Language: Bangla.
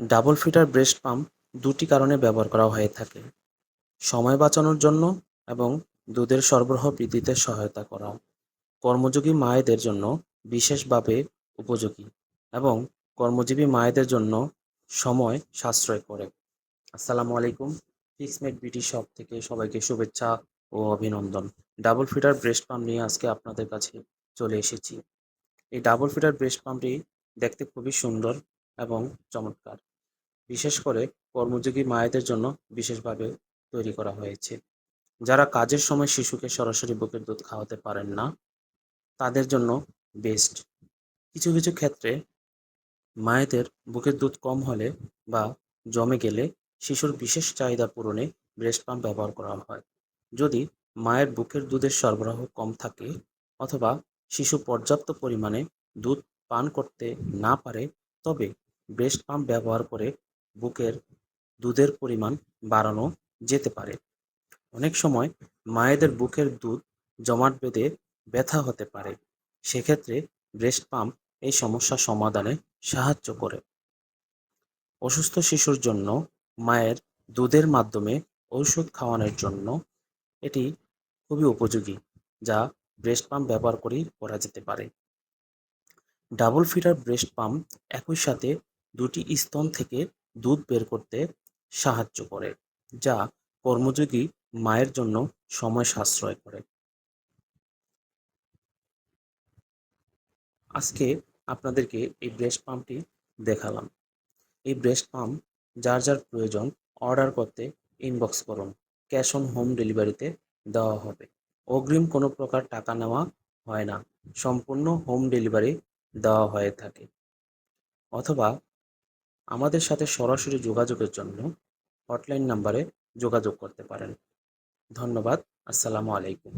ডাবল ফিটার ব্রেস্ট পাম্প দুটি কারণে ব্যবহার করা হয়ে থাকে। সময় বাঁচানোর জন্য এবং দুধের সরবরাহ বৃদ্ধিতে সহায়তা করা। কর্মযোগী মায়েদের জন্য বিশেষভাবে উপযোগী এবং কর্মজীবী মায়েদের জন্য সময় সাশ্রয় করে। আসসালামু আলাইকুম। ফিক্সমেট বিউটি শপ থেকে সবাইকে শুভেচ্ছা ও অভিনন্দন। ডাবল ফিটার ব্রেস্ট পাম্প নিয়ে আজকে আপনাদের কাছে চলে এসেছি। এই ডাবল ফিটার ব্রেস্ট পাম্পটি দেখতে খুবই সুন্দর এবং চমৎকার। বিশেষ করে কর্মযোগী মায়েদের জন্য বিশেষভাবে তৈরি করা হয়েছে। যারা কাজের সময় শিশুকে সরাসরি বুকের দুধ খাওয়াতে পারেন না, তাদের জন্য বেস্ট কিছু কিছু ক্ষেত্রে মায়েদের বুকের দুধ কম হলে বা জমে গেলে শিশুর বিশেষ চাহিদা পূরণে ব্রেস্ট পাম্প ব্যবহার করা হয়। যদি মায়ের বুকের দুধের সরবরাহ কম থাকে অথবা শিশু পর্যাপ্ত পরিমাণে দুধ পান করতে না পারে, তবে ব্রেস্ট পাম্প ব্যবহার করে বুকের দুধের পরিমাণ বাড়ানো যেতে পারে। অনেক সময় মায়েদের বুকের দুধ জমাট বেঁধে ব্যথা হতে পারে। সেক্ষেত্রে ব্রেস্ট পাম্প এই সমস্যা সমাধানে সাহায্য করে। অসুস্থ শিশুর জন্য মায়ের দুধের মাধ্যমে ঔষধ খাওয়ানোর জন্য এটি খুবই উপযোগী, যা ব্রেস্ট পাম্প ব্যবহার করেই করা যেতে পারে। ডাবল ফিডার ব্রেস্ট পাম্প একই সাথে দুটি স্তন থেকে দুধ বের করতে সাহায্য করে, যা কর্মযোগী মায়ের জন্য সময় সাশ্রয় করে। আজকে আপনাদেরকে এই ব্রেস্ট পাম্পটি দেখালাম। এই ব্রেস্ট পাম্প যার যার প্রয়োজন অর্ডার করতে ইনবক্স করুন। ক্যাশ অন হোম ডেলিভারিতে দেওয়া হবে। অগ্রিম কোনো প্রকার টাকা নেওয়া হয় না। সম্পূর্ণ হোম ডেলিভারি দেওয়া হয়ে থাকে। অথবা আমাদের সাথে সরাসরি যোগাযোগের জন্য হটলাইন নাম্বারে যোগাযোগ করতে পারেন। ধন্যবাদ। আসসালামু আলাইকুম।